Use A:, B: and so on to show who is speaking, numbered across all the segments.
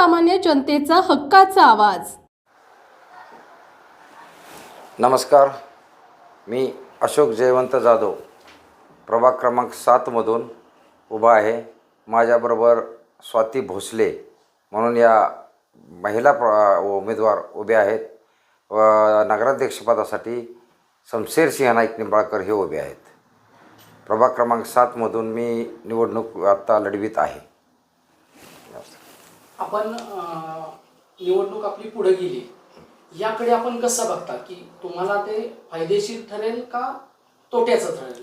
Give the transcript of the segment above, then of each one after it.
A: सर्वसामान्य जनतेचा हक्काचा आवाज.
B: नमस्कार. मी अशोक जयवंत जाधव. प्रभाग क्रमांक सातमधून उभा आहे. माझ्याबरोबर स्वाती भोसले म्हणून या महिला प्र उमेदवार उभे आहेत. व नगराध्यक्षपदासाठी शमशेर सिंह नाईक निंबाळकर हे उभे आहेत. प्रभाग क्रमांक सातमधून मी निवडणूक आत्ता लढवीत आहे.
C: आपण निवडणूक आपली पुढे गेली याकडे आपण कसं बघता की तुम्हाला ते फायदेशीर ठरेल का तोट्याचं ठरेल?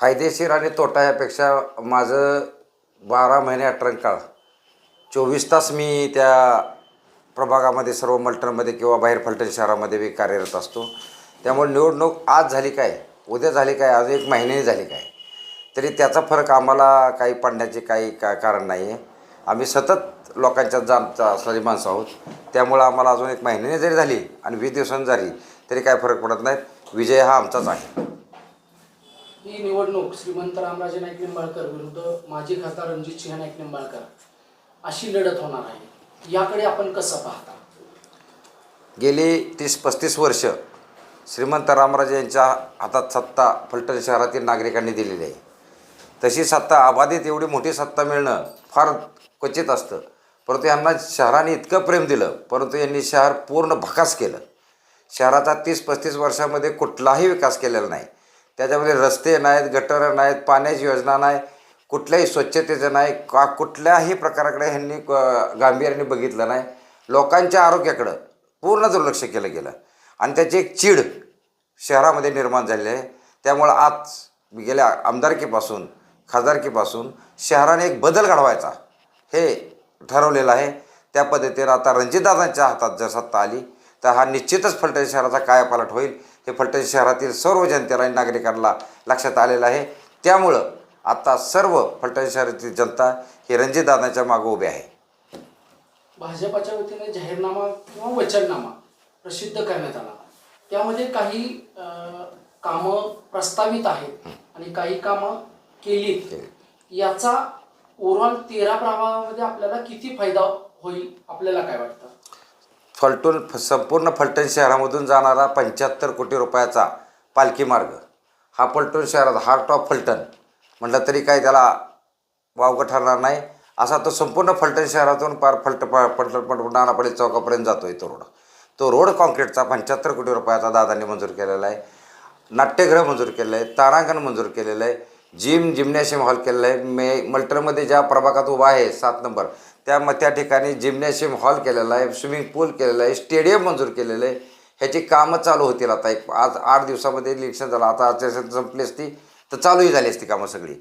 B: फायदेशीर आणि तोटा यापेक्षा माझं बारा महिने अठरा काळ चोवीस तास मी त्या प्रभागामध्ये सर्व मल्टनमध्ये किंवा बाहेर फलटण शहरामध्ये मी कार्यरत असतो. त्यामुळे निवडणूक आज झाली काय उद्या झाली काय आज एक महिन्याने झाली काय तरी त्याचा फरक आम्हाला काही पडण्याचे काही का कारण नाही आहे आम्ही सतत लोकांच्या जामचा असणारी माणसं आहोत. त्यामुळं आम्हाला अजून एक महिन्याने जरी झाली आणि वीस दिवसांनी झाली तरी काय फरक पडत नाहीत विजय हा आमचाच आहे.
C: ही निवडणूक श्रीमंत रामराजे नाईक निंबाळकर विरुद्ध माजी खासदार रणजित सिंह नाईक निंबाळकर अशी लढत होणार आहे. याकडे आपण कसं पाहता?
B: गेली तीस पस्तीस वर्ष श्रीमंत रामराजे यांच्या हातात सत्ता फलटण शहरातील नागरिकांनी दिलेली आहे. तशी सत्ता आबाधित एवढी मोठी सत्ता मिळणं फार क्वचित असतं. परंतु यांना शहराने इतकं प्रेम दिलं परंतु यांनी शहर पूर्ण भकास केलं. शहराचा तीस पस्तीस वर्षामध्ये कुठलाही विकास केलेला नाही. त्याच्यामध्ये रस्ते नाहीत गटरं नाहीत पाण्याची योजना नाही कुठल्याही स्वच्छतेचं नाही का कुठल्याही प्रकाराकडे ह्यांनी गांभीर्याने बघितलं नाही. लोकांच्या आरोग्याकडं पूर्ण दुर्लक्ष केलं गेलं. आणि त्याची एक चीड शहरामध्ये निर्माण झालेली आहे. त्यामुळं आज गेल्या आमदारकीपासून खासदारकीपासून शहराने एक बदल घडवायचा. हे ठरवलेलं आहे. त्या पद्धतीनं आता रणजितदादांच्या हातात जर सत्ता आली तर हा निश्चितच फलटण शहराचा कायापालट होईल. हे फलटण शहरातील सर्व जनतेला आणि नागरिकांना लक्षात आलेलं आहे. त्यामुळं आता सर्व फलटण शहरातील जनता ही रणजितदादांच्या मागं उभी आहे.
C: भाजपाच्या वतीने जाहीरनामा किंवा वचननामा प्रसिद्ध करण्यात आला. त्यामध्ये काही कामं प्रस्तावित आहेत आणि काही कामं केलीत. याचा ओव्हरऑल तेरा प्रभागामध्ये आपल्याला किती फायदा होईल आपल्याला काय वाटतं?
B: फलटून संपूर्ण फलटण शहरामधून जाणारा पंच्याहत्तर कोटी रुपयाचा पालखी मार्ग. हा फलटण शहरात हार्ट ऑफ फलटण. म्हटलं तरी काय त्याला वावगं ठरणार नाही. असा तो संपूर्ण फलटण शहरातून पार फलट प- फलटण चौकापर्यंत जातो आहे तो रोड. तो रोड कॉन्क्रीटचा पंच्याहत्तर कोटी रुपयाचा दादांनी मंजूर केलेला आहे. नाट्यगृह मंजूर केलेलं आहे. तारांगण मंजूर केलेलं आहे. जिम जिम्नॅशियम हॉल केलेलं आहे. मे मल्टरमध्ये ज्या प्रभागात उभा आहे सात नंबर त्या मग त्या ठिकाणी जिम्नॅशियम हॉल केलेला आहे स्विमिंग पूल केलेलं आहे स्टेडियम मंजूर केलेलं आहे. ह्याची कामं चालू होतील आता. एक आज आठ दिवसामध्ये इलेक्शन झालं. आता आचारसंहिता संपली असती तर चालूही झाली असती कामं सगळी.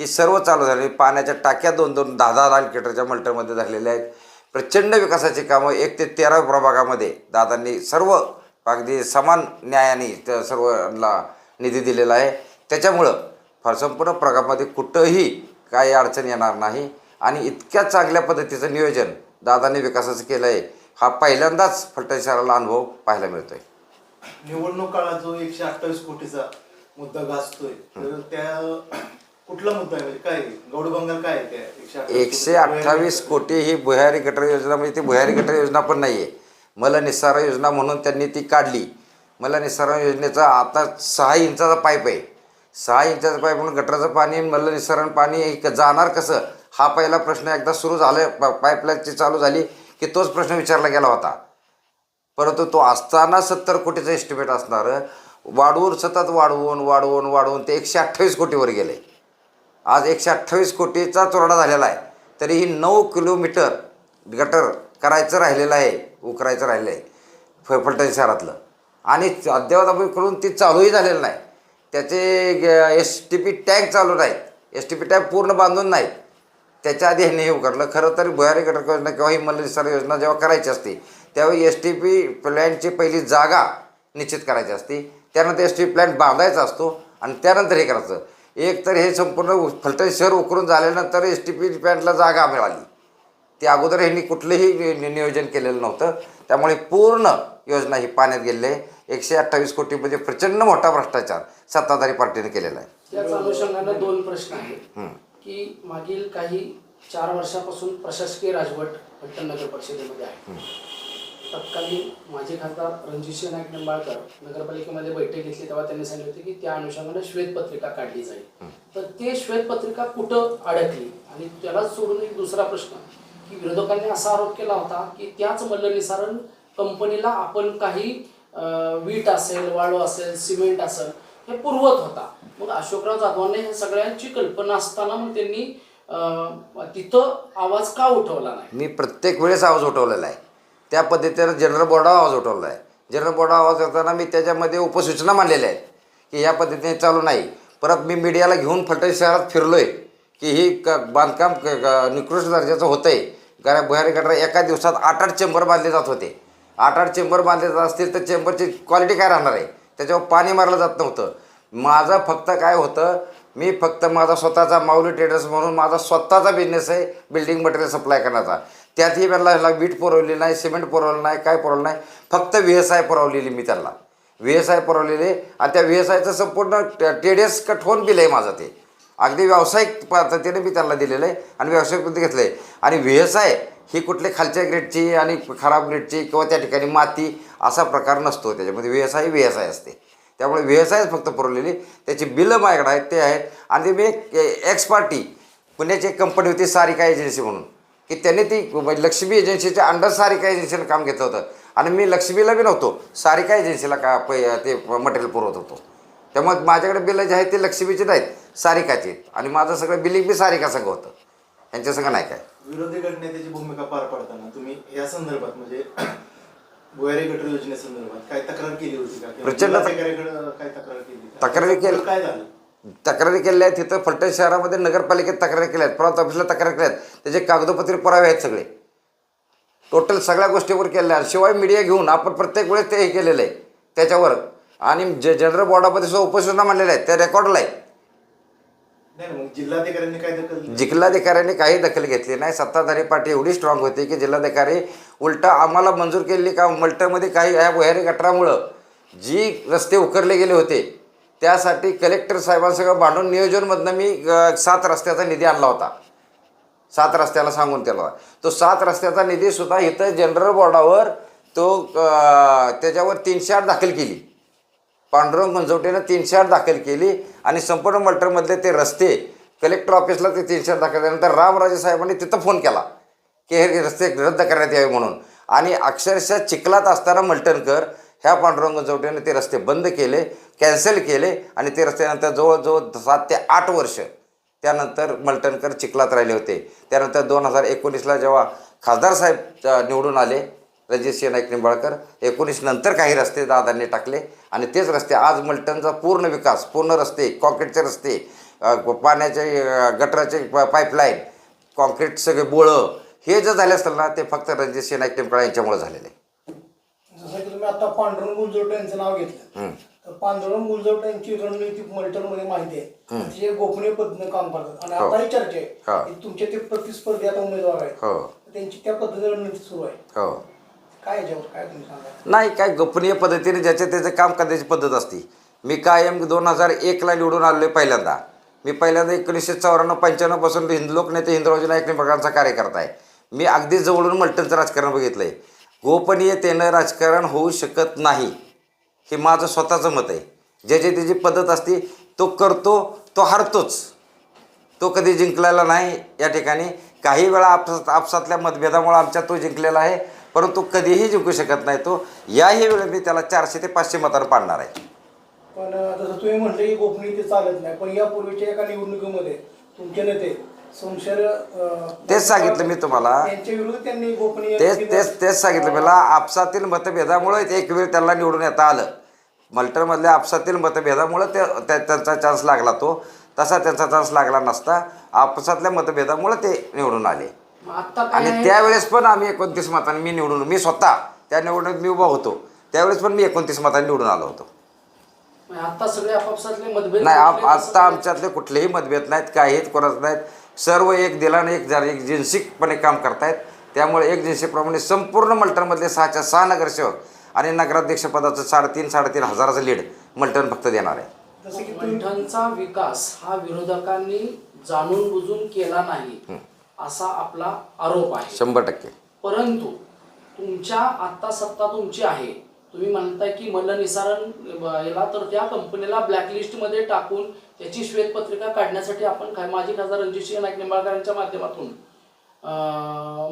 B: ही सर्व चालू झाली. पाण्याच्या टाक्या दोन दोन दहा दहा दहा लिटरच्या मल्टरमध्ये झालेल्या आहेत. प्रचंड विकासाची कामं एक ते तेरा प्रभागामध्ये दादांनी सर्व अगदी समान न्यायाने त्या सर्वला निधी दिलेला आहे. त्याच्यामुळं फार संपूर्ण प्रभागामध्ये कुठंही काही अडचण येणार नाही. आणि इतक्या चांगल्या पद्धतीचं नियोजन दादांनी विकासाचं केलं आहे हा पहिल्यांदाच फलटण शहराला अनुभव पाहायला मिळतोय.
D: निवडणूक काळात जो एकशे अठ्ठावीस कोटीचा मुद्दा गाजतोय तर त्या कुठला मुद्दा आहे? म्हणजे काय? गौडबंगाल काय आहे त्या 128
B: एकशे? अठ्ठावीस कोटी ही भुयारी गटर योजना म्हणजे ती भुयारी गटर योजना पण नाही आहे मला निस्सारा योजना म्हणून त्यांनी ती काढली. मला निस्सारा योजनेचा आता सहा इंचाचा पाईप आहे. सहा इंचाचं पाईप म्हणून गटराचं पाणी मल्ल निसरण पाणी हे जाणार कसं? हा पहिला प्रश्न एकदा सुरू झाला पाईपलाईनची चालू झाली की तोच प्रश्न विचारला गेला होता. परंतु तो असताना सत्तर कोटीचं एस्टिमेट असणारं. वाढवून सतत वाढवून वाढवून वाढवून ते एकशे अठ्ठावीस कोटीवर गेले. आज एकशे अठ्ठावीस कोटीचा चोरडा झालेला आहे. तरीही नऊ किलोमीटर गटर करायचं राहिलेलं आहे उकरायचं राहिलं आहे फ फलटण शहरातलं. आणि अद्यावताकडून ती चालूही झालेलं नाही. त्याचे एस टी पी टँक चालू नाहीत. एस टी पी टँक पूर्ण बांधून नाहीत. त्याच्या आधी ह्यांनी हे उघडलं. खरं तर भुयारी घटक योजना किंवा ही योजना जेव्हा करायची असते त्यावेळी एस टी पी प्लॅनची पहिली जागा निश्चित करायची असते. त्यानंतर एस टी पी प्लॅन बांधायचा असतो आणि त्यानंतर हे करायचं. एक तर हे संपूर्ण फलटण शहर उकरून झाल्यानंतर एस टी पी प्लॅनला जागा मिळाली. ते अगोदर ह्यांनी कुठलंही नियोजन केलेलं नव्हतं. त्यामुळे पूर्ण योजना ही पाण्यात गेलेली आहे. एकशे अठ्ठावीस कोटी म्हणजे प्रचंड मोठा भ्रष्टाचार. सत्ताधारी पार्टीने केलेला आहे.
C: त्याच अनुषंगानं दोन प्रश्न आहेत. की मागील काही चार वर्षापासून प्रशासकीय राजवट पट्टण नगर परिषदेमध्ये आहे. तत्कालीन माजी खासदार रणजितसिंह नाईक निंबाळकर नगरपालिकेमध्ये बैठक घेतली तेव्हा त्यांनी सांगितले होते की त्या अनुषंगाने श्वेतपत्रिका काढली जाईल. तर ते श्वेतपत्रिका कुठं अडकली? आणि त्याला सोडून एक दुसरा प्रश्न की विरोधकांनी असा आरोप केला होता की त्याच मल्ल निसारण कंपनीला आपण काही वीट असेल वाळू असेल सिमेंट असेल हे पुरवत होता. मग अशोकराव जाधवांनी ह्या सगळ्यांची कल्पना असताना मग त्यांनी अं, तिथं आवाज का उठवला नाही?
B: मी प्रत्येक वेळेस आवाज उठवलेला आहे. त्या पद्धतीनं जनरल बोर्डावर आवाज उठवला आहे. जनरल बोर्डावर आवाज करताना मी त्याच्यामध्ये उपसूचना मांडलेल्या आहेत की या पद्धतीने चालू नाही. परत मी मीडियाला घेऊन फलटण शहरात फिरलो आहे की ही क बांधकाम क- क- निकृष्ट दर्जाचं होतं आहे कारण भुयारी गटारा एका दिवसात आठ आठ चेंबर बांधले जात होते. आठ आठ चेंबर बांधले जात असतील तर चेंबरची क्वालिटी काय राहणार आहे? त्याच्यावर पाणी मारलं जात नव्हतं. माझं फक्त काय होतं मी फक्त माझा स्वतःचा माऊली ट्रेडर्स म्हणून माझा स्वतःचा बिझनेस आहे बिल्डिंग मटेरियल सप्लाय करण्याचा. त्यातही त्यांना ह्याला वीट पुरवली नाही सिमेंट पुरवलं नाही काय पुरवलं नाही. फक्त व्ही एस आय पुरवलेली मी त्यांना व्ही एस आय पुरवलेले आणि त्या व्ही एस आयचं संपूर्ण टेडेस कट होऊन बिल आहे माझं ते. अगदी व्यावसायिक पद्धतीने मी त्यांना दिलेलं आहे आणि व्यावसायिक पद्धती घेतलं आहे आणि व्ही एस आय ही कुठले खालच्या ग्रेडची आणि खराब ग्रेडची किंवा त्या ठिकाणी माती असा प्रकार नसतो. त्याच्यामध्ये V S I V S I असते. त्यामुळे व्ही एस आयच फक्त पुरवलेली त्याची बिलं माझ्याकडे आहेत ते आहेत. आणि ते मी एक एक्स पार्टी पुण्याची एक कंपनी होती सारिका एजन्सी म्हणून की त्यांनी ती म्हणजे लक्ष्मी एजन्सीच्या अंडर सारिका एजन्सीनं काम घेतलं होतं. आणि मी लक्ष्मीला बी नव्हतो. सारिका एजन्सीला का प ते मटेरियल पुरवत होतो. त्यामुळे माझ्याकडे बिलं जे आहेत ते लक्ष्मीची नाहीत सारिकाचे. आणि माझं सगळं बिलिंग बी सारिका संघ होतं. यांच्या संघ नाही काय.
D: विरोधी गटनेत्याची भूमिका पार पाडताना तुम्ही या संदर्भात म्हणजे भुयारी गटर योजनेसंदर्भात काय तक्रार केली होती का? किंवा
B: प्रचंड तक-
D: जिल्हाधिकाऱ्याकडे काय तक्रार केली का?
B: तक्रारी केली.
D: काय झालं?
B: तक्रारी केल्या आहेत तिथं फलटण शहरामध्ये नगरपालिकेत तक्रारी केल्या आहेत. प्रांत ऑफिसला तक्रार केल्या आहेत. त्याचे कागदोपत्री पुरावे आहेत सगळे. टोटल सगळ्या गोष्टीवर केल्या आहेत. शिवाय मीडिया घेऊन आपण प्रत्येक वेळेस ते हे केलेलं आहे. त्याच्यावर. आणि जे जनरल बोर्डामध्ये सुद्धा उपसूचना मांडलेल्या आहेत. त्या रेकॉर्डला आहे.
D: जिल्हाधिकाऱ्यांनी काय दखल
B: जिल्हाधिकाऱ्यांनी काही दखल घेतली नाही. सत्ताधारी पार्टी एवढी स्ट्रॉंग होती की जिल्हाधिकारी उलटा आम्हाला मंजूर केलेली का? मल्टमध्ये काही ह्या भुयारी गटारामुळं जी रस्ते उकरले गेले होते त्यासाठी कलेक्टर साहेबांसगळं भांडून नियोजनमधनं मी सात रस्त्याचा निधी आणला होता. सात रस्त्याला सांगून केला होता. तो सात रस्त्याचा निधीसुद्धा इथं जनरल बोर्डावर तो त्याच्यावर तीनशे आठ दाखल केली. पांडुरंग मंजवटेनं तीनशे आठ दाखल केली आणि संपूर्ण मल्टरमधले ते रस्ते कलेक्टर ऑफिसला ते तीनशे आठ दाखल केल्यानंतर रामराजे साहेबांनी तिथं फोन केला की हे रस्ते रद्द करण्यात यावे म्हणून. आणि अक्षरशः चिखलात असताना मल्टणकर ह्या पांडुरंग मंजवटेनं ते रस्ते बंद केले कॅन्सल केले आणि ते रस्त्यानंतर जवळजवळ सात ते आठ वर्ष त्यानंतर मल्टणकर चिखलात राहिले होते. त्यानंतर दोन हजार एकोणीसला जेव्हा खासदार साहेब निवडून आले रणजितसिंह नाईक निंबाळकर एकोणीस नंतर काही रस्ते दादांनी टाकले आणि तेच रस्ते आज मल्टनचा पूर्ण विकास पूर्ण रस्ते कॉन्क्रीटचे रस्ते पाण्याचे गटराचे पाईपलाईन कॉन्क्रीट सगळे बोळं हे जर झाले असेल ना ते फक्त रणजितसिंह नाईक निंबाळकर यांच्यामुळे झालेले. आहे.
E: जसं की तुम्ही आता पांडुरंग गुलजवटे यांचं नाव घेतलं. तर पांडुरंग गुलजवटे यांची रणनीती मल्टरमध्ये माहिती आहे. अतिशय गोपनीय पद्धतीने काम करतात. आणि
B: हो.
E: आता ही चर्चा
B: हा.
E: आहे की तुमचे ते प्रतिस्पर्धी आता उमेदवार आहेत.
B: हो.
E: त्यांची त्या पद्धतीने रणनीती सुरू आहे.
B: हो.
E: काय याच्यावर? काय तुम्ही सांगा?
B: नाही काय गोपनीय पद्धतीने ज्याचे त्याचे काम करण्याची पद्धत असते. मी कायम दोन हजार एकला निवडून आलो आहे पहिल्यांदा. मी पहिल्यांदा एकोणीसशे चौऱ्याण्णव पंच्याण्णवपासून हिंदू लोकनेते हिंदुरावजी नाईक निंबाळकरांचा कार्यकर्ता आहे. मी अगदी जवळून मल्टनचं राजकारण बघितलं आहे गोपनीयतेनं राजकारण होऊ शकत नाही हे माझं स्वतःचं मत आहे. ज्याची त्याची पद्धत असते तो करतो तो हरतोच. तो कधी जिंकलेला नाही या ठिकाणी. काही वेळा आपसात आपसातल्या मतभेदामुळे आमच्या तो जिंकलेला आहे. परंतु कधीही जिंकू शकत नाही तो. याही वेळी मी त्याला चारशे ते पाचशे मतांना पाडणार आहे.
E: पण जसं तुम्ही म्हटले की गोपनीयते चालत नाही पण यापूर्वीच्या एका निवडणुकीमध्ये तुमचे नेते
B: तेच सांगितलं मी तुम्हाला.
E: त्यांनी गोपनीय
B: तेच तेच तेच सांगितलं मला. आपसातील मतभेदामुळे एक वेळ त्याला निवडून येता आलं. मल्टरमधल्या आपसातील मतभेदामुळं ते त्या- त्यांचा चान्स लागला तो. तसा त्यांचा चान्स लागला नसता. आपसातल्या मतभेदामुळं ते निवडून आले.
C: आता काय
B: आणि? त्यावेळेस पण आम्ही एकोणतीस मतांनी मी निवडून मी स्वतः त्या निवडणुकीत मी उभा होतो. त्यावेळेस पण मी एकोणतीस मतांनी निवडून आलो होतो.
C: मग आता सगळे आपापसातले मतभेद
B: नाही आप-
C: काय?
B: आमच्यातले कुठलेही मतभेद नाहीत काहीच कोणाच नाहीत. सर्व एक दिलाने एक जर एक जिन्सिकपणे काम करतायत. त्यामुळे एक जिन्सीप्रमाणे संपूर्ण मल्टनमधले सहाच्या सहा नगरसेवक आणि नगराध्यक्षपदाचं साडेतीन साडेतीन हजाराचं लीड मल्टन फक्त देणार आहे.
E: जसं की
C: मंथनचा विकास हा विरोधकांनी जाणून बुजून केला नाही. असा आपला आरोप आहे.
B: शंभर टक्के.
C: परंतु तुमच्या आत्ता सत्ता तुमची आहे. तुम्ही म्हणताय की मल्ल निसारण ब- याला तर त्या कंपनीला ब्लॅकलिस्टमध्ये टाकून त्याची श्वेतपत्रिका काढण्यासाठी आपण काय माजी खासदार रणजितसिंह नाईक निंबाळकरांच्या माध्यमातून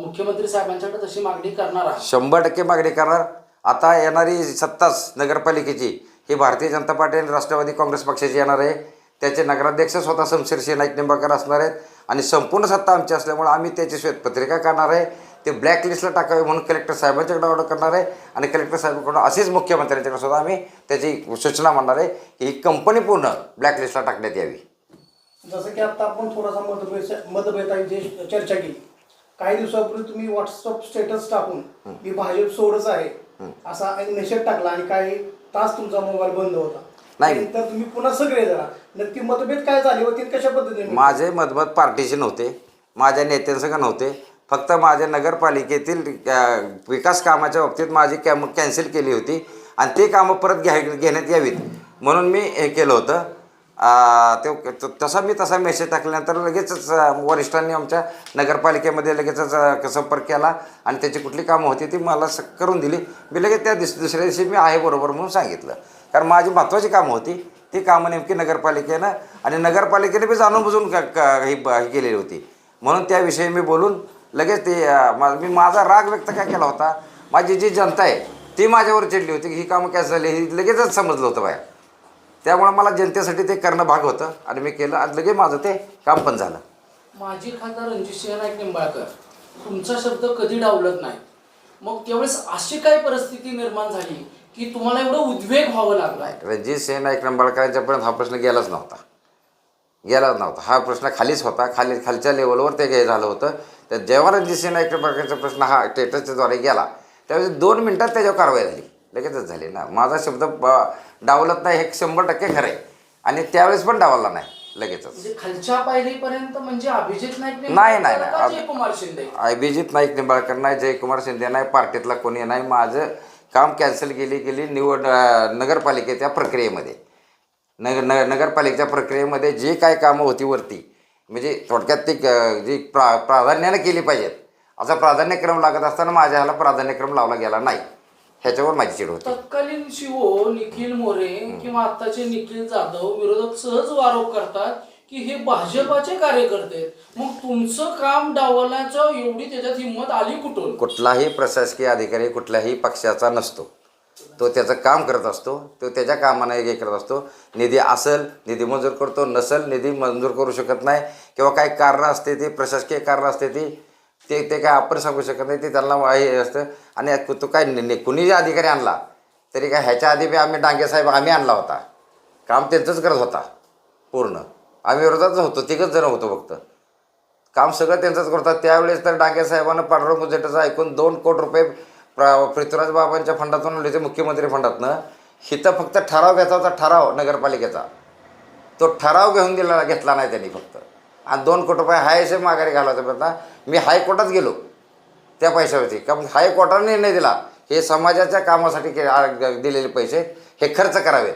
C: मुख्यमंत्री साहेबांच्याकडे तशी मागणी करणार आहात.
B: शंभर टक्के मागणी करणार. आता येणारी सत्ताच नगरपालिकेची ही भारतीय जनता पार्टी आणि राष्ट्रवादी काँग्रेस पक्षाची येणार आहे. त्याचे नगराध्यक्ष स्वतः शमशेरसिंह नाईक निंबाळकर असणार आहेत. आणि संपूर्ण सत्ता आमची असल्यामुळे आम्ही त्याची श्वेतपत्रिका काढणार आहे. ते ब्लॅकलिस्टला टाकावे म्हणून कलेक्टर साहेबांच्याकडे ऑर्डर करणार आहे. आणि कलेक्टर साहेबांकडून असेच मुख्यमंत्र्यांच्याकडे सुद्धा आम्ही त्याची सूचना मांडणार आहे की ही कंपनी पूर्ण ब्लॅकलिस्टला टाकण्यात यावी.
E: जसं की आता आपण थोडासा मतभेद मतभेदाची चर्चा केली. काही दिवसापूर्वी तुम्ही व्हॉट्सअप स्टेटस टाकून मी भाजप सोडच आहे असा एक मेसेज टाकला आणि काही तास तुमचा मोबाईल बंद होता.
B: नाही.
E: तर तुम्ही पुन्हा सगळे नक्की मतभेद काय झाले होते आणि कशा पद्धतीने
B: माझे मतभेद पार्टीचे नव्हते माझ्या नेत्यांसंग नव्हते फक्त माझ्या नगरपालिकेतील अ, विकास कामाच्या बाबतीत माझी कॅम कॅन्सल केली होती. आणि ते कामं परत घ्या घेण्यात यावीत. म्हणून मी हे केलं होतं. आ, ते त- तसा मी तसा मेसेज टाकल्यानंतर लगेचच अ, वरिष्ठांनी आमच्या नगरपालिकेमध्ये लगेचच अ, संपर्क केला. आणि त्याची कुठली कामं होती ती मला स करून दिली. मी लगेच त्या दिवस दुसऱ्या दिवशी मी आहे बरोबर म्हणून सांगितलं. कारण माझी महत्त्वाची कामं होती. ती कामं नेमकी नगरपालिकेनं आणि नगरपालिकेने बी जाणून बुजून क- ही ब- केलेली होती. म्हणून त्याविषयी मी बोलून लगेच ते मा- मी माझा राग व्यक्त काय केला होता? माझी जी जनता आहे ती माझ्यावर चिडली होती. की ही कामं काय झाली? ही लगेचच समजलं होतं बाया त्यामुळे मला जनतेसाठी ते करणं भाग होतं आणि मी केलं. आज लगेच माझं ते काम पण झालं.
C: माजी खासदार रणजितसिंह नाईक निंबाळकर तुमचा शब्द कधी डावलत नाही. मग त्यावेळेस अशी काय परिस्थिती निर्माण झाली? की तुम्हाला एवढं उद्वेग व्हावं लागलाय.
B: रणजित सिंह नाईक निंबाळकरांच्यापर्यंत हा प्रश्न गेलाच नव्हता. गेलाच नव्हता. हा प्रश्न खालीच होता. खाली खालच्या लेवलवर ते हे झालं होतं. तर जेव्हा रणजित सिंह नाईक निंबाळकरांचा प्रश्न हा स्टेटसच्याद्वारे गेला त्यावेळेस दोन मिनटात त्याच्यावर कारवाई झाली. लगेचच झाली ना. माझा शब्द डावलत नाही हे शंभर टक्के खरं आहे आणि त्यावेळेस पण डावलला नाही. लगेचच.
C: म्हणजे खालच्या पायरीपर्यंत म्हणजे अभिजित नाईक
B: नाही, नाही, नाही. अभिजित नाईक निंबाळकर नाही जयकुमार शिंदे नाही पार्टीतला कोणी नाही. माझं काम कॅन्सल केली गेली निवड नगरपालिकेच्या प्रक्रियेमध्ये. नग न नगरपालिकेच्या प्रक्रियेमध्ये जे काय कामं होती वरती म्हणजे थोडक्यात ती जी प्रा प्राधान्यानं केली पाहिजेत असा प्राधान्यक्रम लागत असताना माझ्या ह्याला प्राधान्यक्रम लावला गेला नाही. ह्याच्यावर माझी चिड होती.
C: तत्कालीन शिवो निखिल मोरे किंवा आत्ताचे निखिल जाधव विरोधक सहज आरोप करतात. की हे भाजपाचे कार्यकर्ते आहेत. मग तुमचं काम डावलण्याचं एवढी त्याच्यात हिंमत आली कुठून?
B: कुठलाही प्रशासकीय अधिकारी कुठल्याही पक्षाचा नसतो. तो त्याचं काम करत असतो तो त्याच्या कामानं हे करत असतो. निधी असेल निधी मंजूर करतो नसेल निधी मंजूर करू शकत नाही किंवा काही कारणं असते ती प्रशासकीय कारणं असते ती ते ते काय आपण सांगू शकत नाही ते त्यांना हे असतं. आणि तो काय नि- कुणी जे अधिकारी आणला तरी काय ह्याच्या आधी बी आम्ही डांगे साहेब आम्ही आणला होता. काम त्यांचंच करत होता पूर्ण. आम्ही विरोधातच होतो तिघच जण होतो फक्त. काम सगळं त्यांचंच करतात. त्यावेळेस तर डाके साहेबांना पांडुरंग गुजराटाचं ऐकून दोन कोटी रुपये प्र पृथ्वीराज बाबांच्या फंडातून आणले होते मुख्यमंत्री फंडातनं. हिथं फक्त ठराव घ्यायचा होता ठराव नगरपालिकेचा. तो ठराव घेऊन दिला घेतला नाही त्यांनी फक्त. आणि दोन कोटी रुपये हायसे माघारी घालायचा प्रयत्न मी हायकोर्टात गेलो त्या पैशावरती. कारण हायकोर्टाने निर्णय दिला हे समाजाच्या कामासाठी के दिलेले पैसे हे खर्च करावेत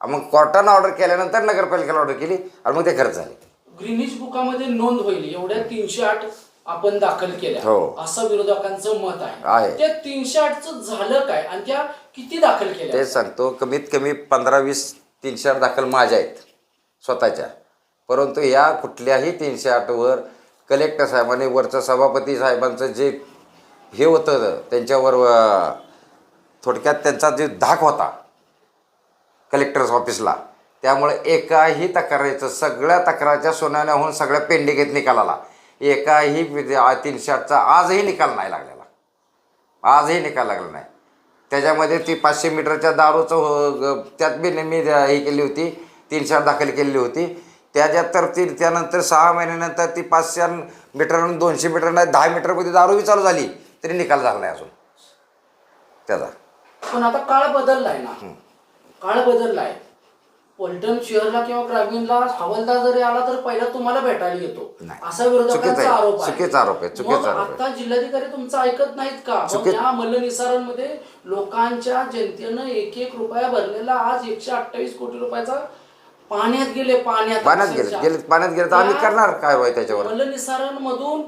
B: मग कोर्टानं ऑर्डर केल्यानंतर नगरपालिकेला ऑर्डर केली आणि मग ते खर्च झाले.
C: ग्रीनिज बुकामध्ये नोंद होईल. एवढ्या तीनशे आठ आपण दाखल केल्या.
B: हो.
C: असं विरोधकांचं मत आहे.
B: आहे.
C: त्या तीनशे आठचं झालं काय? आणि त्या किती दाखल केल्या?
B: तेच सांगतो कमीत कमी पंधरा वीस तीनशे आठ दाखल माझ्या आहेत. स्वतःच्या. परंतु या कुठल्याही तीनशे आठवर कलेक्टर साहेबांनी वरचं सभापती साहेबांचं जे हे होतं त्यांच्यावर अं, थोडक्यात त्यांचा जे धाक होता कलेक्टर्स ऑफिसला त्यामुळे एकाही तक्रारीचं सगळ्या तक्रारच्या होऊन सगळ्या पेंडिंगेत निकाल आला एकाही तीनशे आठचा आजही निकाल नाही लागलेला. आजही निकाल लागला नाही. त्याच्यामध्ये ती पाचशे मीटरच्या दारूचं हो- त्यात बी मी हे केली होती तीनशे आठ दाखल केलेली होती. त्याच्यात तर ती त्यानंतर सहा महिन्यानंतर ती पाचशे मीटर दोनशे मीटर नाही दहा मीटरमध्ये दारू बी चालू झाली तरी निकाल झाला नाही अजून. त्याचा.
C: पण आता काळ बदललाय ना. काळ बदललाय पलटण शहरला किंवा ग्रामीणला हवालदार जरी आला तर पहिला तुम्हाला भेटायला येतो
B: नाही.
C: असा
B: चुकीचा
C: विरोधकांचा
B: आहे.
C: आरोप आहे
B: चुकीचा आरोप आहे. चुकीचा आरोप आहे.
C: आता जिल्हाधिकारी तुमचं ऐकत नाहीत का मग
B: चुकी-
C: या मल्ल निसारांमध्ये लोकांच्या जनतेनं एक एक रुपया भरलेला आज एकशे अठ्ठावीस कोटी रुपयाचा पाण्यात गेले पाण्यात
B: पाण्यात गेले. गेले पाण्यात गेले तर आम्ही करणार काय व्हाय त्याच्यावर
C: मलनिसारण मधून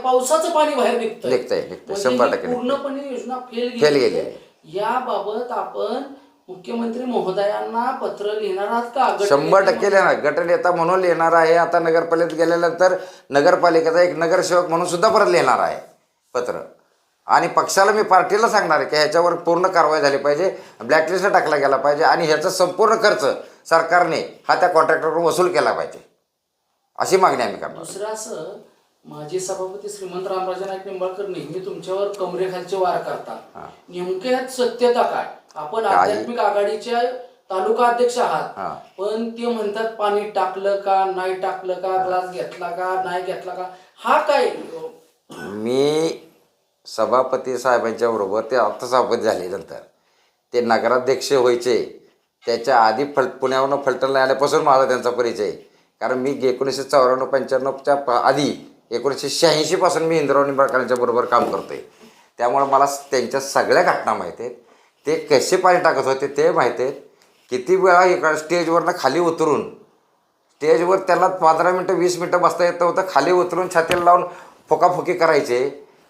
C: पावसाचं पाणी बाहेर निघतंय
B: निघतंय, निघतंय.
C: म्हणजे
B: शंभर
C: ही
B: टक्के निघतंय.
C: पूर्णपणे योजना फेल
B: Fail
C: गेली
B: गेली.
C: याबाबत आपण मुख्यमंत्री महोदयांना पत्र लिहिणार आहात का?
B: शंभर टक्के लिहिणार. गट नेता म्हणून लिहिणार आहे. आता नगरपालिकेत गेल्यानंतर नगरपालिकेचा एक नगरसेवक म्हणून सुद्धा परत लिहिणार आहे पत्र. आणि पक्षाला मी पार्टीला सांगणार आहे की ह्याच्यावर पूर्ण कारवाई झाली पाहिजे. ब्लॅकलिस्टला टाकला गेला पाहिजे. आणि ह्याचा संपूर्ण खर्च सरकारने हा त्या कॉन्ट्रॅक्टरकडून वसूल केला पाहिजे. अशी मागणी आम्ही करणार
C: दुसरं असं माजी सभापती श्रीमंत रामराजे नाईक निंबाळकर नेहमी तुमच्यावर कमरेखालचे वार करतात. नेमके यात सत्यता काय? आपण आध्यात्मिक आघाडीच्या तालुका अध्यक्ष. आहात. पण ते म्हणतात पाणी टाकलं का? नाही टाकलं का? ग्लास घेतला का? नाही घेतला का? हा काय?
B: मी सभापती साहेबांच्या बरोबर ते आता सभापती झाले नंतर ते नगराध्यक्ष व्हायचे. त्याच्या आधी फल पुण्यावरून फलटणला आल्यापासून माझा त्यांचा परिचय. कारण मी एकोणीसशे चौऱ्याण्णव पंच्याण्णवच्या आधी एकोणीसशे शहाऐंशीपासून मी इंद्रावणी निंबाळकरांच्या बरोबर काम करतोय. त्यामुळे मला त्यांच्या सगळ्या घटना माहीत आहेत. ते कसे पाणी टाकत होते ते माहीत आहेत. किती वेळा इकडं स्टेजवरनं खाली उतरून स्टेजवर त्याला पंधरा मिनटं वीस मिनटं बसता येत होतं खाली उतरून छातीला लावून फोकाफोकी करायचे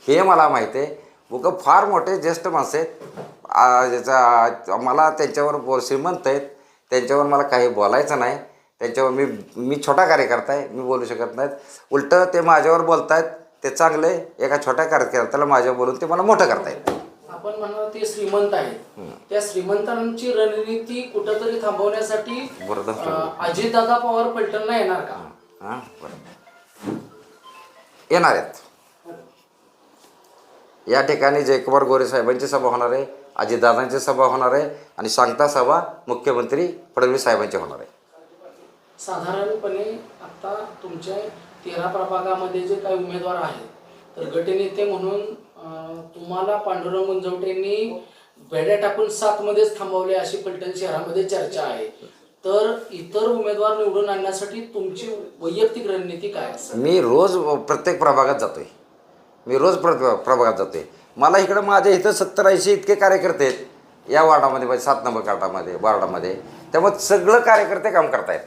B: हे मला माहीत आहे. उगं फार मोठे ज्येष्ठ माणसं आहेत. ज्याचा मला त्यांच्यावर बोल श्रीमंत आहेत. त्यांच्यावर मला काही बोलायचं नाही. त्यांच्यावर मी मी छोटा कार्यकर्ता आहे मी बोलू शकत नाहीत. उलटं ते माझ्यावर बोलतायत ते चांगले एका छोट्या कार्यकर्त्याला माझ्यावर बोलून ते मला मोठं करतायत
C: आपण म्हणणार ते श्रीमंत आहेत. त्या श्रीमंतांची रणनीती कुठंतरी थांबवण्यासाठी
B: बरोबर.
C: अं, अजितदादा पवार पलटणला येणार का?
B: हां बरं. येणार आहेत. या ठिकाणी जयकुमार गोरे साहेबांची सभा होणार आहे अजितदादांची सभा होणार आहे आणि सांगता सभा मुख्यमंत्री फडणवीस साहेबांची होणार आहे.
C: साधारणपणे आत्ता तुमच्या तेरा प्रभागामध्ये जे काही उमेदवार आहेत तर गटनेते म्हणून तुम्हाला पांडुरंग मुंजवटेंनी बेड्या टाकून सातमध्येच थांबवले अशी फलटण शहरामध्ये चर्चा आहे. तर इतर उमेदवार निवडून आणण्यासाठी तुमची वैयक्तिक रणनीती काय असेल?
B: मी रोज प्रत्येक प्रभागात जातोय. मी रोज प्र प्रभागात जातोय. मला इकडं माझ्या इथं सत्तर ऐंशी इतके कार्यकर्ते आहेत. या वार्डामध्ये म्हणजे सात नंबर कार्डामध्ये वार्डामध्ये. त्यामुळे सगळं कार्यकर्ते काम करतायत.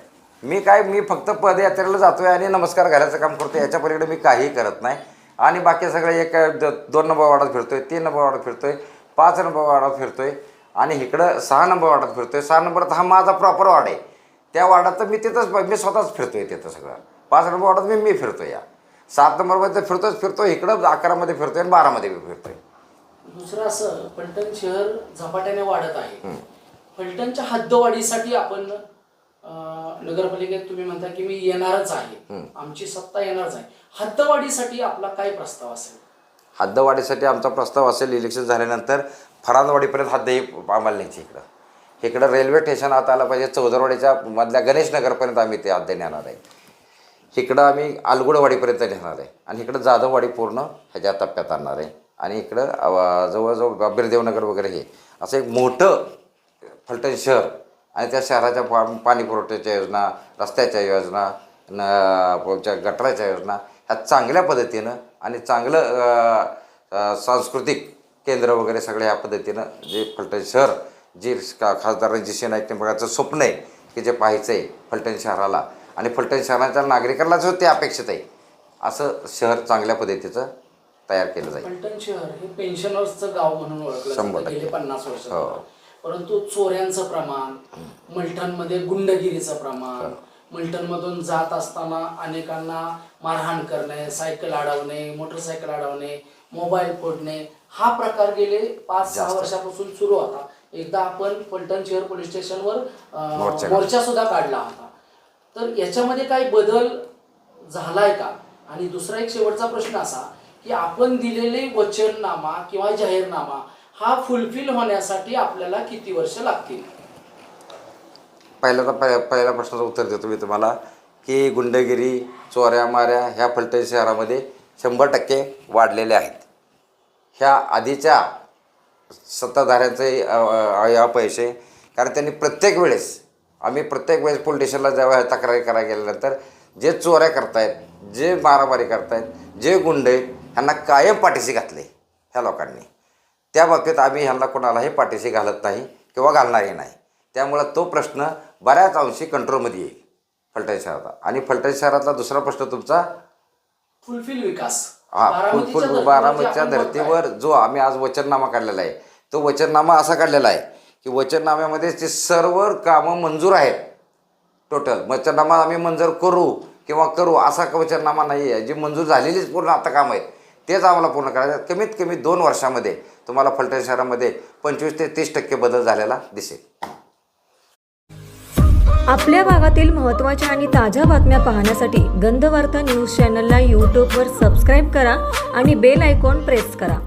B: मी काय मी फक्त पदयात्रेला जातोय आणि नमस्कार घालायचं काम करतोय याच्या पलीकडे मी काहीही करत नाही. आणि बाकी सगळे एक द- दोन नंबर वार्डात फिरतोय तीन नंबर वार्डात फिरतोय पाच नंबर वार्डात फिरतोय आणि इकडं सहा नंबर वार्डात फिरतोय. सहा नंबरात हा माझा प्रॉपर वार्ड आहे. त्या वार्डात तर मी तिथंच मी स्वतःच फिरतोय तिथं सगळं. पाच नंबर वार्डात मी मी फिरतोय या. सात नंबरमध्ये तर फिरतोच फिरतोय इकडं अकरामध्ये फिरतोय आणि बारामध्ये बी फिरतोय.
C: दुसरं असं फलटण शहर झपाट्याने वाढत आहे. फलटणच्या हद्दवाढीसाठी आपण नगरपालिकेत तुम्ही म्हणता की मी येणारच आहे. आमची सत्ता येणारच आहे. हद्दवाढीसाठी आपला काय प्रस्ताव असेल?
B: हद्दवाढीसाठी आमचा प्रस्ताव असेल इलेक्शन झाल्यानंतर फरांदवाडीपर्यंत हद्द ही आम्हाला न्यायची इकडं. इकडं रेल्वे स्टेशन आता आलं पाहिजे. चौदरवाडीच्या मधल्या गणेश नगरपर्यंत आम्ही ते हद्द नेणार आहे. इकडं आम्ही आलगुडवाडीपर्यंत नेणार आहे. आणि इकडं जाधववाडी पूर्ण ह्याच्या टप्प्यात आणणार आहे. आणि इकडं जवळजवळ बिरदेवनगर वगैरे हे. असं एक मोठं फलटण शहर आणि त्या शहराच्या पा पाणी पुरवठ्याच्या योजना रस्त्याच्या योजना न गटाराच्या योजना ह्या चांगल्या पद्धतीनं आणि चांगलं सांस्कृतिक केंद्र वगैरे सगळ्या ह्या पद्धतीनं जे फलटण शहर जे खा खासदार रणजित सिंह नाईक निंबाळकरचं स्वप्न आहे की जे पाहायचं आहे फलटण शहराला. आणि फलटण शहराच्या नागरिकांनाच ते अपेक्षित आहे. असं शहर चांगल्या पद्धतीचं तयार केलं जाईल.
C: फलटण शहर हे पेन्शनर्सचं गाव म्हणून ओळखलं
B: शंभर टक्के.
C: पन्नास वर्ष
B: हो.
C: परंतु चोऱ्यांचं प्रमाण मलठणमध्ये गुंडगिरीचं प्रमाण मलठणमधून जात असताना अनेकांना मारहाण करणे सायकल अडवणे मोटरसायकल अडवणे मोबाईल फोडणे हा प्रकार गेले पाच सहा. वर्षापासून सुरू होता. एकदा आपण फलटण शहर पोलीस स्टेशनवर
B: मोर्चा
C: सुद्धा काढला होता. तर याच्यामध्ये काही बदल झालाय का? आणि दुसरा एक शेवटचा प्रश्न असा की आपण दिलेले वचननामा किंवा जाहीरनामा हा फुलफिल होण्यासाठी आपल्याला किती वर्ष लागतील?
B: पहिला तर पहि पहिल्या प्रश्नाचं उत्तर देतो मी तुम्हाला की गुंडगिरी चोऱ्या माऱ्या ह्या फलटण शहरामध्ये शंभर टक्के वाढलेल्या आहेत. ह्या आधीच्या सत्ताधाऱ्यांचे अपयश आहे कारण त्यांनी प्रत्येक वेळेस आम्ही प्रत्येक वेळेस पोलीस स्टेशनला जेव्हा तक्रारी करायला गेल्यानंतर जे चोऱ्या करतायत जे मारामारी करतायत जे गुंड आहेत ह्यांना कायम पाठीशी घातले ह्या लोकांनी. त्या बाबतीत आम्ही ह्यांना कोणालाही पाठीशी घालत नाही किंवा घालणारही नाही. त्यामुळं तो प्रश्न बऱ्याच अंशी कंट्रोलमध्ये येईल फलटण शहराचा. आणि फलटण शहरातला दुसरा प्रश्न तुमचा?
C: फुलफिल विकास.
B: हा फुलफुल बारामतीच्या. धर्तीवर जो आम्ही आज वचननामा काढलेला आहे तो वचननामा असा काढलेला आहे की वचननाम्यामध्ये ते सर्व कामं मंजूर आहेत टोटल वचननामा आम्ही मंजूर करू किंवा करू असा वचननामा नाही आहे जी मंजूर झालेलीच पूर्ण आता काम आहेत. तेच आम्हाला पूर्ण करायचं. कमीत कमी दोन वर्षामध्ये तुम्हाला फलटण शहरामध्ये पंचवीस ते तीस टक्के बदल झालेला दिसेल.
F: आपल्या भागातील महत्त्वाच्या आणि ताज्या बातम्या पाहण्यासाठी गंधवार्ता न्यूज चॅनलला यूट्यूबवर सबस्क्राईब करा आणि बेल आयकॉन प्रेस करा.